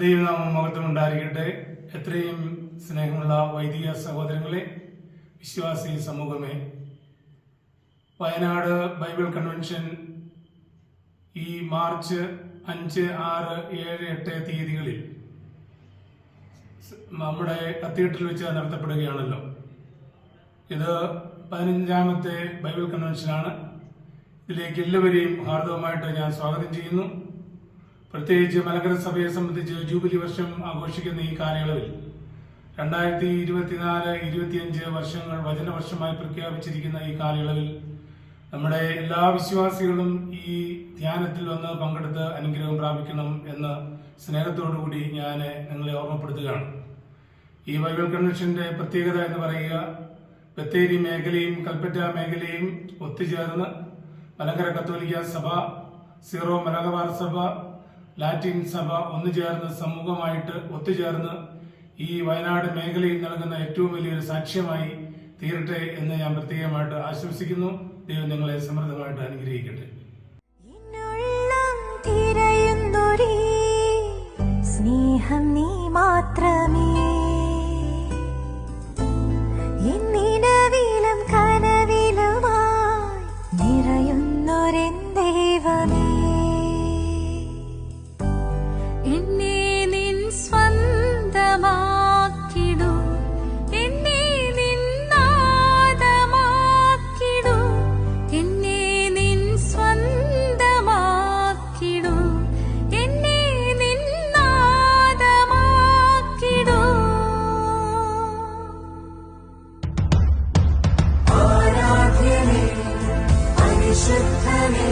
ദൈവനാമം മഹത്വം ഉണ്ടായിരിക്കട്ടെ എത്രയും സ്നേഹമുള്ള വൈദിക സഹോദരങ്ങളെ വിശ്വാസി സമൂഹമേ വയനാട് ബൈബിൾ കൺവെൻഷൻ ഈ മാർച്ച് അഞ്ച് ആറ് ഏഴ് എട്ട് തീയതികളിൽ നമ്മുടെ കത്തീഡ്രൽ വെച്ച് നടത്തപ്പെടുകയാണല്ലോ. ഇത് പതിനഞ്ചാമത്തെ ബൈബിൾ കൺവെൻഷനാണ്. ഇതിലേക്ക് എല്ലാവരെയും ഹാർദവമായിട്ട് ഞാൻ സ്വാഗതം ചെയ്യുന്നു. പ്രത്യേകിച്ച് മലങ്കര സഭയെ സംബന്ധിച്ച് ജൂബിലി വർഷം ആഘോഷിക്കുന്ന ഈ കാലയളവിൽ രണ്ടായിരത്തി ഇരുപത്തിനാല് ഇരുപത്തിയഞ്ച് വർഷങ്ങൾ വചനവർഷമായി പ്രഖ്യാപിച്ചിരിക്കുന്ന ഈ കാലയളവിൽ നമ്മുടെ എല്ലാ വിശ്വാസികളും ഈ ധ്യാനത്തിൽ വന്ന് പങ്കെടുത്ത് അനുഗ്രഹം പ്രാപിക്കണം എന്ന് സ്നേഹത്തോടുകൂടി ഞാൻ നിങ്ങളെ ഓർമ്മപ്പെടുത്തുകയാണ്. ഈ ബൈബിൾ കൺവെൻഷന്റെ പ്രത്യേകത എന്ന് പറയുക ബത്തേരി മേഖലയും കൽപ്പറ്റ മേഖലയും ഒത്തുചേർന്ന് മലങ്കര കത്തോലിക്ക സഭ സീറോ മലബാർ സഭ ലാറ്റിൻ സഭ ഒന്നുചേർന്ന് സമൂഹമായിട്ട് ഒത്തുചേർന്ന് ഈ വയനാട് മേഖലയിൽ നൽകുന്ന ഏറ്റവും വലിയൊരു സാക്ഷ്യമായി തീരട്ടെ എന്ന് ഞാൻ പ്രത്യേകമായിട്ട് ആശംസിക്കുന്നു. ദൈവം നിങ്ങളെ സമൃദ്ധമായിട്ട് അനുഗ്രഹിക്കട്ടെ. സ്നേഹം നീ മാത്രമേ എന്നെ നിൻ സ്വന്തമാക്കിടൂ. എന്നെ നിന്നാദമാക്കിടൂ എന്നെ നിൻ സ്വന്തമാക്കിടൂ. എന്നെ നിന്നാദമാക്കിടൂ ആരാധ്യനേ പരിശുദ്ധനേ